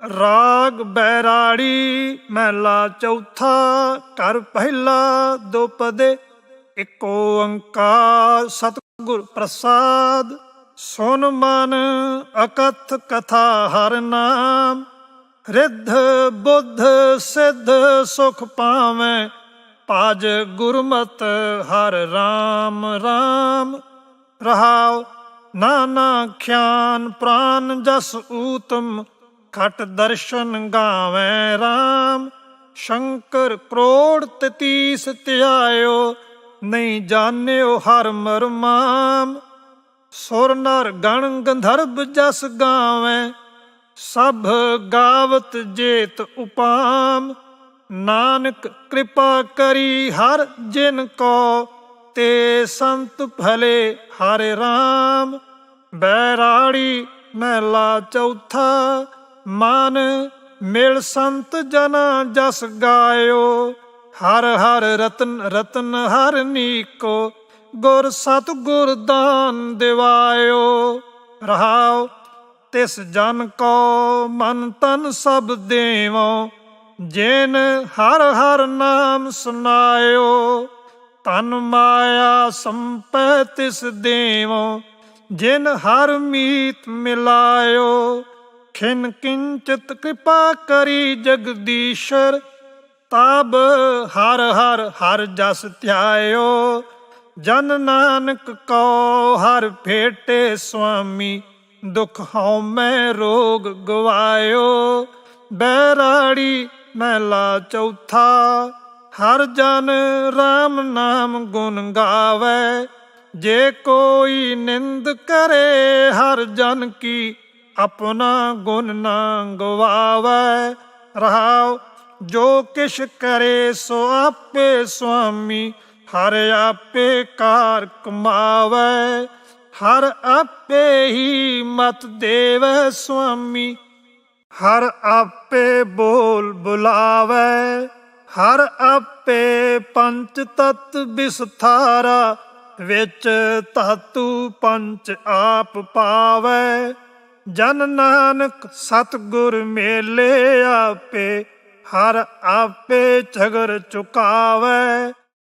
ਰਾਗ ਬੈਰਾੜੀ ਮਹਿਲਾ ਚੌਥਾ ਕਰ ਪਹਿਲਾ ਦੁਪਦੇ ਇੱਕ ਓੰਕਾਰ ਸਤਿਗੁਰ ਪ੍ਰਸਾਦ। ਸੁਨ ਮਨ ਅਕਥ ਕਥਾ ਹਰ ਨਾਮ, ਰਿੱਧ ਬੁੱਧ ਸਿੱਧ ਸੁਖ ਪਾਵੇਂ, ਭਜ ਗੁਰਮਤ ਹਰ RAM RAM ਰਹਾਉ ਨਾਨਾ ਖਿਆਨ ਪ੍ਰਾਨ ਜਸ ਊਤਮ ਖਟ ਦਰਸ਼ਨ ਗਾਵੇਂ RAM ਸ਼ੰਕਰ ਕਰੋੜ ਤਤੀਸ ਧਿਆਇਓ, ਨਹੀਂ ਜਾਣਿਓ ਹਰ ਮਰਮਾਮ ਸੁਰ ਨਰ ਗਣ ਗੰਧਰਵ ਜਸ ਗਾਵੇਂ, ਸਭ ਗਾਵਤ ਜੇਤ ਉਪਾਮ। ਨਾਨਕ ਕਿਰਪਾ ਕਰੀ ਹਰ ਜਿਨ ਕੋ, ਤੇ ਸੰਤ ਭਲੇ ਹਰਿ RAM ਬੈਰਾੜੀ ਮਹਿਲਾ ਚੌਥਾ ਮਨ ਮਿਲ ਸੰਤ ਜਨਾ ਜਸ ਗਾਇਓ, ਹਰ ਹਰ ਰਤਨ ਰਤਨ ਹਰ ਨੀਕੋ, ਗੁਰ ਸਤ ਗੁਰ ਦਾਨ ਦਿਵਾਇਓ। ਰਹਾਉ ਤਿਸ ਜਨ ਕੋ ਮਨ ਤਨ ਸਭ ਦੇਵੋ, ਜਿਨ ਹਰ ਹਰ ਨਾਮ ਸੁਨਾਇਓ। ਤਨ ਮਾਇਆ ਸੰਪੈ ਤਿਸ ਦੇਵੋ, ਜਿਨ ਹਰ ਮੀਤ ਮਿਲਾਇਓ। ਖਿਨ ਕਿੰਚਿਤ ਕਿਰਪਾ ਕਰੀ ਜਗਦੀਸ਼ਰ, ਤਾਬ ਹਰ ਹਰ ਹਰ ਜਸ ਧਿਆਇਓ। ਜਨ ਨਾਨਕ ਕੋ ਹਰ ਭੇਟੇ ਸੁਆਮੀ, ਦੁਖ ਹਉ ਮੈਂ ਰੋਗ ਗਵਾਇਓ। ਬੈਰਾੜੀ ਮਹਿਲਾ ਚੌਥਾ, ਹਰ ਜਨ RAM ਨਾਮ ਗੁਣ ਗਾਵੇ। ਜੇ ਕੋਈ ਨਿੰਦ ਕਰੇ ਹਰ ਜਨ ਕੀ ਆਪਣਾ ਗੁਣ ਨਾ ਗਵਾਵੈ। ਰਹਾਉ, ਜੋ ਕਿਛ ਕਰੇ ਸੋ ਆਪੇ ਸੁਆਮੀ, ਹਰ ਆਪੇ ਕਾਰ ਕਮਾਵੇ। ਹਰ ਆਪੇ ਹੀ ਮਤ ਦੇਵੈ ਸੁਆਮੀ, ਹਰ ਆਪੇ ਬੋਲ ਬੁਲਾਵੈ। ਹਰ ਆਪੇ ਪੰਚ ਤਤ ਵਿਸਥਾਰਾ, ਵਿੱਚ ਧਾਤੂ ਪੰਚ ਆਪ ਪਾਵੈ। ਜਨ ਨਾਨਕ ਸਤਗੁਰ ਮੇਲੇ ਆਪੇ ਹਰ ਆਪੇ ਝਗਰ ਚੁਕਾਵੇ।